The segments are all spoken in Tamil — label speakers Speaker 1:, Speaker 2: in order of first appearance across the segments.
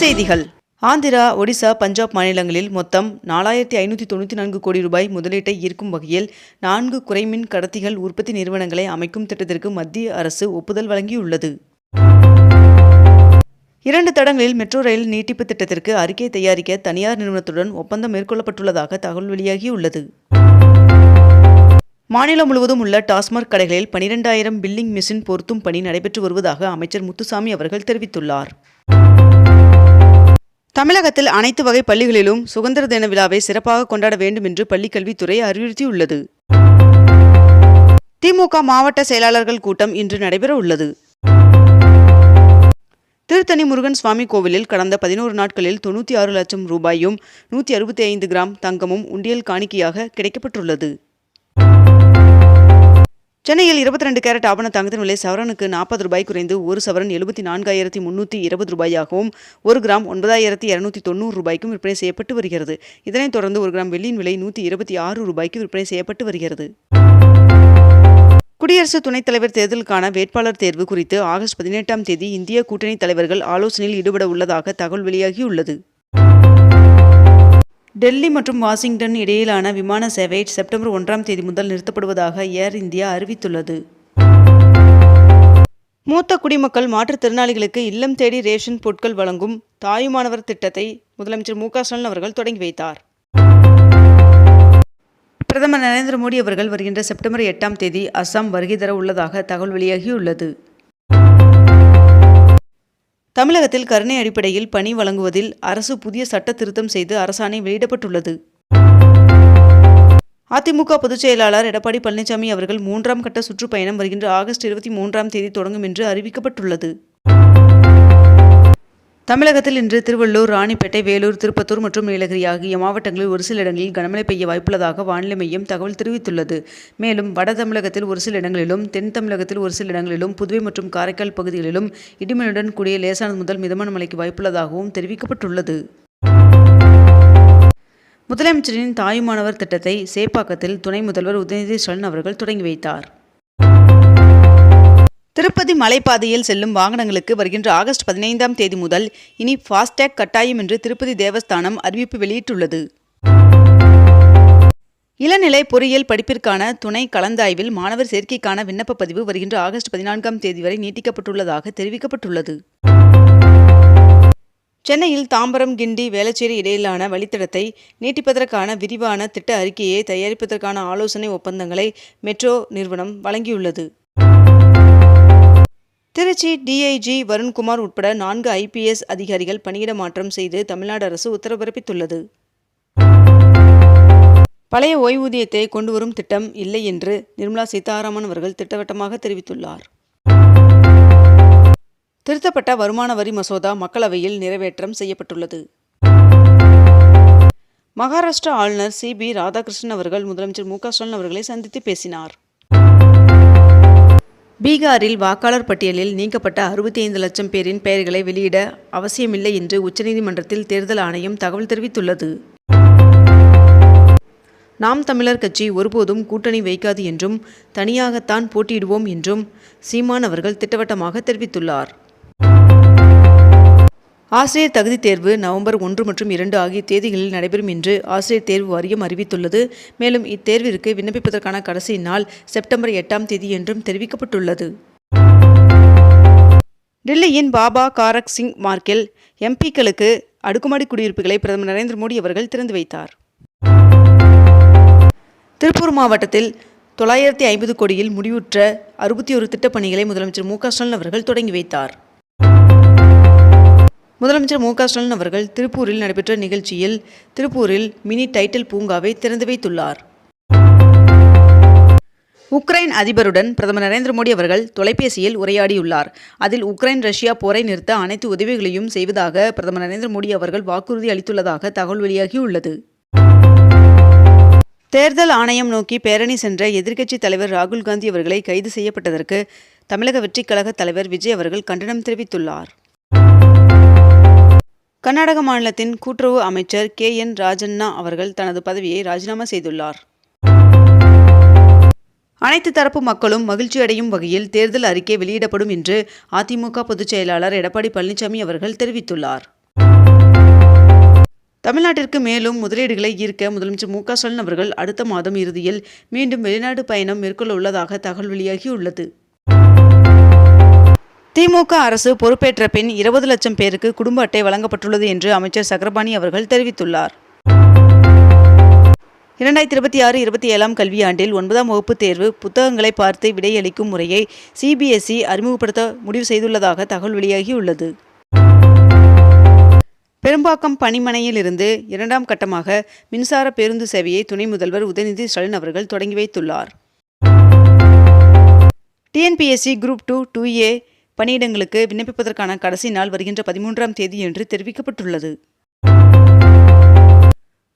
Speaker 1: செய்திகள். ஆந்திரா ஒடிசா பஞ்சாப் மாநிலங்களில் மொத்தம் நாலாயிரத்தி ஐநூற்றி தொண்ணூற்றி நான்கு கோடி ரூபாய் முதலீட்டை ஈர்க்கும் வகையில் நான்கு குறைமின் கடத்திகள் உற்பத்தி நிறுவனங்களை அமைக்கும் திட்டத்திற்கு மத்திய அரசு ஒப்புதல் வழங்கியுள்ளது. இரண்டு தடங்களில் மெட்ரோ ரயில் நீட்டிப்பு திட்டத்திற்கு அறிக்கை தயாரிக்க தனியார் நிறுவனத்துடன் ஒப்பந்தம் மேற்கொள்ளப்பட்டுள்ளதாக தகவல் வெளியாகியுள்ளது. மாநிலம் முழுவதும் உள்ள டாஸ்மாக் கடைகளில் பனிரெண்டாயிரம் பில்லிங் மிஷின் பொருத்தும் பணி நடைபெற்று வருவதாக அமைச்சர் முத்துசாமி அவர்கள் தெரிவித்துள்ளார். தமிழகத்தில் அனைத்து வகை பள்ளிகளிலும் சுதந்திர தின விழாவை சிறப்பாக கொண்டாட வேண்டும் என்று பள்ளிக்கல்வித்துறை அறிவுறுத்தியுள்ளது. திமுக மாவட்ட செயலாளர்கள் கூட்டம் இன்று நடைபெற உள்ளது. திருத்தணி முருகன் சுவாமி கோவிலில் கடந்த பதினோரு நாட்களில் தொண்ணூற்றி ஆறு லட்சம் ரூபாயும் நூற்றி அறுபத்தி ஐந்து கிராம் தங்கமும் உண்டியல் காணிக்கையாக கிடைக்கப்பட்டுள்ளது. சென்னையில் இருபத்தி ரெண்டு கேரட் ஆபண தங்கத்தின் விலை சவரனுக்கு நாற்பது ரூபாய் குறைந்து ஒரு சவரன் எழுபத்தி நான்காயிரத்தி முன்னூற்றி இருபது ரூபாயாகவும் ஒரு கிராம் ஒன்பதாயிரத்தி இரநூத்தி தொண்ணூறு ரூபாய்க்கும் விற்பனை செய்யப்பட்டு வருகிறது. இதனைத் தொடர்ந்து ஒரு கிராம் வெள்ளியின் விலை நூற்றி இருபத்தி ஆறு ரூபாய்க்கு விற்பனை செய்யப்பட்டு வருகிறது. குடியரசு துணைத் தலைவர் தேர்தலுக்கான வேட்பாளர் தேர்வு குறித்து ஆகஸ்ட் பதினெட்டாம் தேதி இந்திய கூட்டணி தலைவர்கள் ஆலோசனையில் ஈடுபட உள்ளதாக தகவல் வெளியாகியுள்ளது. டெல்லி மற்றும் வாஷிங்டன் இடையிலான விமான சேவை செப்டம்பர் ஒன்றாம் தேதி முதல் நிறுத்தப்படுவதாக ஏர் இந்தியா அறிவித்துள்ளது. மூத்த குடிமக்கள் மாற்றுத்திறனாளிகளுக்கு இல்லம் தேடி ரேஷன் பொருட்கள் வழங்கும் தாயுமானவர் திட்டத்தை முதலமைச்சர் மு க ஸ்டாலின் அவர்கள் தொடங்கி வைத்தார். பிரதமர் நரேந்திர மோடி அவர்கள் வருகின்ற செப்டம்பர் எட்டாம் தேதி அஸ்ஸாம் வருகை தர உள்ளதாக தகவல் வெளியாகியுள்ளது. தமிழகத்தில் கருணை அடிப்படையில் பணி வழங்குவதில் அரசு புதிய சட்ட திருத்தம் செய்து அரசாணை வெளியிடப்பட்டுள்ளது. அதிமுக பொதுச் செயலாளர் எடப்பாடி பழனிசாமி அவர்கள் மூன்றாம் கட்ட சுற்றுப்பயணம் வருகின்ற ஆகஸ்ட் இருபத்தி மூன்றாம் தேதி தொடங்கும் என்று அறிவிக்கப்பட்டுள்ளது. தமிழகத்தில் இன்று திருவள்ளூர் ராணிப்பேட்டை வேலூர் திருப்பத்தூர் மற்றும் நீலகிரி ஆகிய மாவட்டங்களில் ஒரு சில இடங்களில் கனமழை பெய்ய வாய்ப்புள்ளதாக வானிலை மையம் தகவல் தெரிவித்துள்ளது. மேலும் வட தமிழகத்தில் ஒரு சில இடங்களிலும் தென் தமிழகத்தில் ஒரு சில இடங்களிலும் புதுவை மற்றும் காரைக்கால் பகுதிகளிலும் இடிமலுடன் கூடிய லேசானது முதல் மிதமான மழைக்கு வாய்ப்புள்ளதாகவும் தெரிவிக்கப்பட்டுள்ளது. முதலமைச்சரின் தாயுமானவர் திட்டத்தை சேப்பாக்கத்தில் துணை முதல்வர் உதயநிதி ஸ்டாலின் அவர்கள் தொடங்கி வைத்தார். மலைப்பாதையில் செல்லும் வாகனங்களுக்கு வருகின்ற ஆகஸ்ட் பதினைந்தாம் தேதி முதல் இனி ஃபாஸ்டேக் கட்டாயம் என்று திருப்பதி தேவஸ்தானம் அறிவிப்பு வெளியிட்டுள்ளது. இளநிலை பொறியியல் படிப்பிற்கான துணை கலந்தாய்வில் மாணவர் சேர்க்கைக்கான விண்ணப்ப பதிவு வருகின்ற ஆகஸ்ட் பதினான்காம் தேதி வரை நீட்டிக்கப்பட்டுள்ளதாக தெரிவிக்கப்பட்டுள்ளது. சென்னையில் தாம்பரம் கிண்டி வேளச்சேரி இடையிலான வழித்தடத்தை நீட்டிப்பதற்கான விரிவான திட்ட அறிக்கையை தயாரிப்பதற்கான ஆலோசனை ஒப்பந்தங்களை மெட்ரோ நிறுவனம் வழங்கியுள்ளது. திருச்சி டிஐஜி வருண்குமார் உட்பட நான்கு ஐபிஎஸ் அதிகாரிகள் பணியிட மாற்றம் செய்து தமிழ்நாடு அரசு உத்தரவு பிறப்பித்துள்ளது பழைய ஓய்வூதியத்தை கொண்டு வரும் திட்டம் இல்லை என்று நிர்மலா சீதாராமன் அவர்கள் திட்டவட்டமாக தெரிவித்துள்ளார். திருத்தப்பட்ட வருமான வரி மசோதா மக்களவையில் நிறைவேற்றம் செய்யப்பட்டுள்ளது. மகாராஷ்டிரா ஆளுநர் சி பி ராதாகிருஷ்ணன் அவர்கள் முதலமைச்சர் மு க ஸ்டாலின் அவர்களை சந்தித்து பேசினார். பீகாரில் வாக்காளர் பட்டியலில் நீக்கப்பட்ட அறுபத்தி ஐந்து லட்சம் பேரின் பெயர்களை வெளியிட அவசியமில்லை என்று உச்சநீதிமன்றத்தில் தேர்தல் ஆணையம் தகவல் தெரிவித்துள்ளது. நாம் தமிழர் கட்சி ஒருபோதும் கூட்டணி வைக்காது என்றும் தனியாகத்தான் போட்டியிடுவோம் என்றும் சீமான் அவர்கள் திட்டவட்டமாக தெரிவித்துள்ளார். ஆசிரியர் தகுதி தேர்வு நவம்பர் ஒன்று மற்றும் இரண்டு ஆகிய தேதிகளில் நடைபெறும் என்று ஆசிரியர் தேர்வு வாரியம் அறிவித்துள்ளது. மேலும் இத்தேர்விற்கு விண்ணப்பிப்பதற்கான கடைசி நாள் செப்டம்பர் எட்டாம் தேதி என்றும் தெரிவிக்கப்பட்டுள்ளது. டெல்லியின் பாபா காரக் சிங் மார்க்கில் எம்பிக்களுக்கு அடுக்குமாடி குடியிருப்புகளை பிரதமர் நரேந்திர மோடி அவர்கள் திறந்து வைத்தார். திருப்பூர் மாவட்டத்தில் தொள்ளாயிரத்தி ஐம்பது கோடியில் முடிவுற்ற அறுபத்தி ஒரு திட்டப்பணிகளை முதலமைச்சர் மு க ஸ்டாலின் அவர்கள் தொடங்கி வைத்தார். முதலமைச்சர் மு க ஸ்டாலின் அவர்கள் திருப்பூரில் நடைபெற்ற நிகழ்ச்சியில் திருப்பூரில் மினி டைட்டில் பூங்காவை திறந்து வைத்துள்ளார். உக்ரைன் அதிபருடன் பிரதமர் நரேந்திர மோடி அவர்கள் தொலைபேசியில் உரையாடியுள்ளார். அதில் உக்ரைன் ரஷ்யா போரை நிறுத்த அனைத்து உதவிகளையும் செய்வதாக பிரதமர் நரேந்திர மோடி அவர்கள் வாக்குறுதி அளித்துள்ளதாக தகவல் வெளியாகியுள்ளது. தேர்தல் ஆணையம் நோக்கி பேரணி சென்ற எதிர்க்கட்சித் தலைவர் ராகுல் காந்தி அவர்களை கைது செய்யப்பட்டதற்கு தமிழக வெற்றிக் கழக தலைவர் விஜய் அவர்கள் கண்டனம் தெரிவித்துள்ளார். கர்நாடக மாநிலத்தின் கூட்டுறவு அமைச்சர் கே. என். ராஜண்ணா அவர்கள் தனது பதவியை ராஜினாமா செய்துள்ளார். அனைத்து தரப்பு மக்களும் மகிழ்ச்சியடையும் வகையில் தேர்தல் அறிக்கை வெளியிடப்படும் என்று அதிமுக பொதுச் செயலாளர் எடப்பாடி பழனிசாமி அவர்கள் தெரிவித்துள்ளார். தமிழ்நாட்டிற்கு மேலும் முதலீடுகளை ஈர்க்க முதலமைச்சர் மு க ஸ்டாலின் அவர்கள் அடுத்த மாதம் இறுதியில் மீண்டும் வெளிநாடு பயணம் மேற்கொள்ள உள்ளதாக தகவல் வெளியாகியுள்ளது. திமுக அரசு பொறுப்பேற்ற பின் இருபது லட்சம் பேருக்கு குடும்ப அட்டை வழங்கப்பட்டுள்ளது என்று அமைச்சர் சக்கரபாணி அவர்கள் தெரிவித்துள்ளார். இரண்டாயிரத்தி இருபத்தி ஆறு இருபத்தி ஏழாம் கல்வியாண்டில் ஒன்பதாம் வகுப்பு தேர்வு புத்தகங்களை பார்த்து விடையளிக்கும் முறையை சிபிஎஸ்இ அறிமுகப்படுத்த முடிவு செய்துள்ளதாக தகவல் வெளியாகியுள்ளது. பெரும்பாக்கம் பணிமனையிலிருந்து இரண்டாம் கட்டமாக மின்சார பேருந்து சேவையை துணை முதல்வர் உதயநிதி ஸ்டாலின் அவர்கள் தொடங்கி வைத்துள்ளார். TNPSC group two two A பணியிடங்களுக்கு விண்ணப்பிப்பதற்கான கடைசி நாள் வருகின்ற பதிமூன்றாம் தேதி என்று தெரிவிக்கப்பட்டுள்ளது.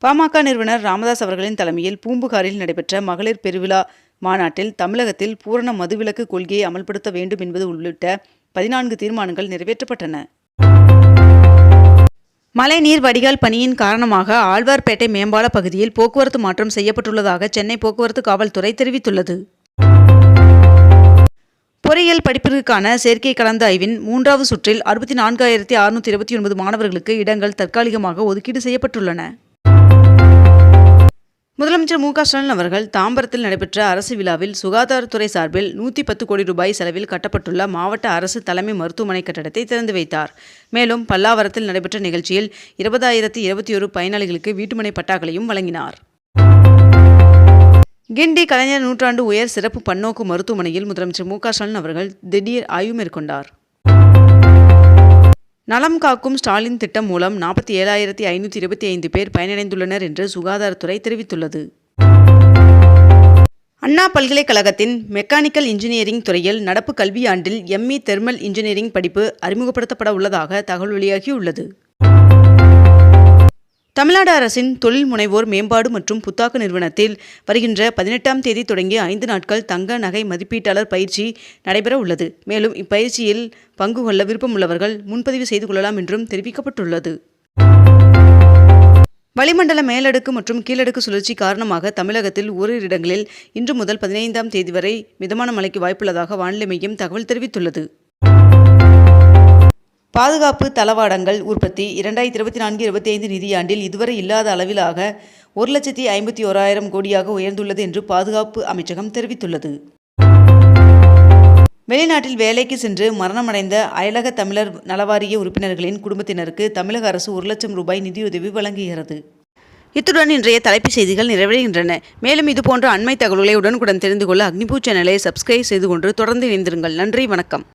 Speaker 1: பாமக நிறுவனர் ராமதாஸ் அவர்களின் தலைமையில் பூம்புகாரில் நடைபெற்ற மகளிர் பெருவிழா மாநாட்டில் தமிழகத்தில் பூரண மதுவிலக்கு கொள்கையை அமல்படுத்த வேண்டும் என்பது உள்ளிட்ட பதினான்கு தீர்மானங்கள் நிறைவேற்றப்பட்டன. மழைநீர் வடிகால் பணியின் காரணமாக ஆழ்வார்பேட்டை மேம்பால பகுதியில் போக்குவரத்து மாற்றம் செய்யப்பட்டுள்ளதாக சென்னை போக்குவரத்து காவல்துறை தெரிவித்துள்ளது. பொறியியல் படிப்பிற்கான சேர்க்கை கலந்த ஆய்வின் மூன்றாவது சுற்றில் அறுபத்தி நான்காயிரத்தி அறுநூற்றி இருபத்தி ஒன்பது மாணவர்களுக்கு இடங்கள் தற்காலிகமாக ஒதுக்கீடு செய்யப்பட்டுள்ளன. முதலமைச்சர் மு க ஸ்டாலின் அவர்கள் தாம்பரத்தில் நடைபெற்ற அரசு விழாவில் சுகாதாரத்துறை சார்பில் நூற்றி பத்து கோடி ரூபாய் செலவில் கட்டப்பட்டுள்ள மாவட்ட அரசு தலைமை மருத்துவமனை கட்டடத்தை திறந்து வைத்தார். மேலும் பல்லாவரத்தில் நடைபெற்ற நிகழ்ச்சியில் இருபதாயிரத்தி இருபத்தி ஒரு பயனாளிகளுக்கு வீட்டுமனை பட்டாக்களையும் வழங்கினார். கிண்டி கலைஞர் நூற்றாண்டு உயர் சிறப்பு பன்னோக்கு மருத்துவமனையில் முதலமைச்சர் மு க ஸ்டாலின் அவர்கள் திடீர் ஆய்வு மேற்கொண்டார். நலம் காக்கும் ஸ்டாலின் திட்டம் மூலம் நாற்பத்தி ஏழாயிரத்தி ஐநூற்றி இருபத்தி ஐந்து பேர் பயனடைந்துள்ளனர் என்று சுகாதாரத்துறை தெரிவித்துள்ளது. அண்ணா பல்கலைக்கழகத்தின் மெக்கானிக்கல் இன்ஜினியரிங் துறையில் நடப்பு கல்வியாண்டில் எம்இ தெர்மல் இன்ஜினியரிங் படிப்பு அறிமுகப்படுத்தப்பட உள்ளதாக தகவல் வெளியாகியுள்ளது. தமிழ்நாடு அரசின் தொழில் முனைவோர் மேம்பாடு மற்றும் புத்தாக்க நிறுவனத்தில் வருகின்ற பதினெட்டாம் தேதி தொடங்கி ஐந்து நாட்கள் தங்க நகை மதிப்பீட்டாளர் பயிற்சி நடைபெற உள்ளது. மேலும் இப்பயிற்சியில் பங்கு கொள்ள விருப்பமுள்ளவர்கள் முன்பதிவு செய்து கொள்ளலாம் என்றும் தெரிவிக்கப்பட்டுள்ளது. வளிமண்டல மேலடுக்கு மற்றும் கீழடுக்கு சுழற்சி காரணமாக தமிழகத்தில் ஓரிரு இடங்களில் இன்று முதல் பதினைந்தாம் தேதி வரை மிதமான மழைக்கு வாய்ப்புள்ளதாக வானிலை மையம் தகவல் தெரிவித்துள்ளது. பாதுகாப்பு தளவாடங்கள் உற்பத்தி இரண்டாயிரத்தி இருபத்தி நான்கு இருபத்தி ஐந்து நிதியாண்டில் இதுவரை இல்லாத அளவிலாக ஒரு லட்சத்தி ஐம்பத்தி ஓராயிரம் கோடியாக உயர்ந்துள்ளது என்று பாதுகாப்பு அமைச்சகம் தெரிவித்துள்ளது. வெளிநாட்டில் வேலைக்கு சென்று மரணமடைந்த அயலக தமிழர் நலவாரிய உறுப்பினர்களின் குடும்பத்தினருக்கு தமிழக அரசு ஒரு லட்சம் ரூபாய் நிதியுதவி வழங்குகிறது. இத்துடன் இன்றைய தலைப்புச் செய்திகள் நிறைவடைகின்றன. மேலும் இதுபோன்ற அண்மை தகவல்களை உடனுக்குடன் தெரிந்து கொள்ள அக்னிபூ சேனலை சப்ஸ்கிரைப் செய்து கொண்டு தொடர்ந்து இணைந்திருங்கள். நன்றி வணக்கம்.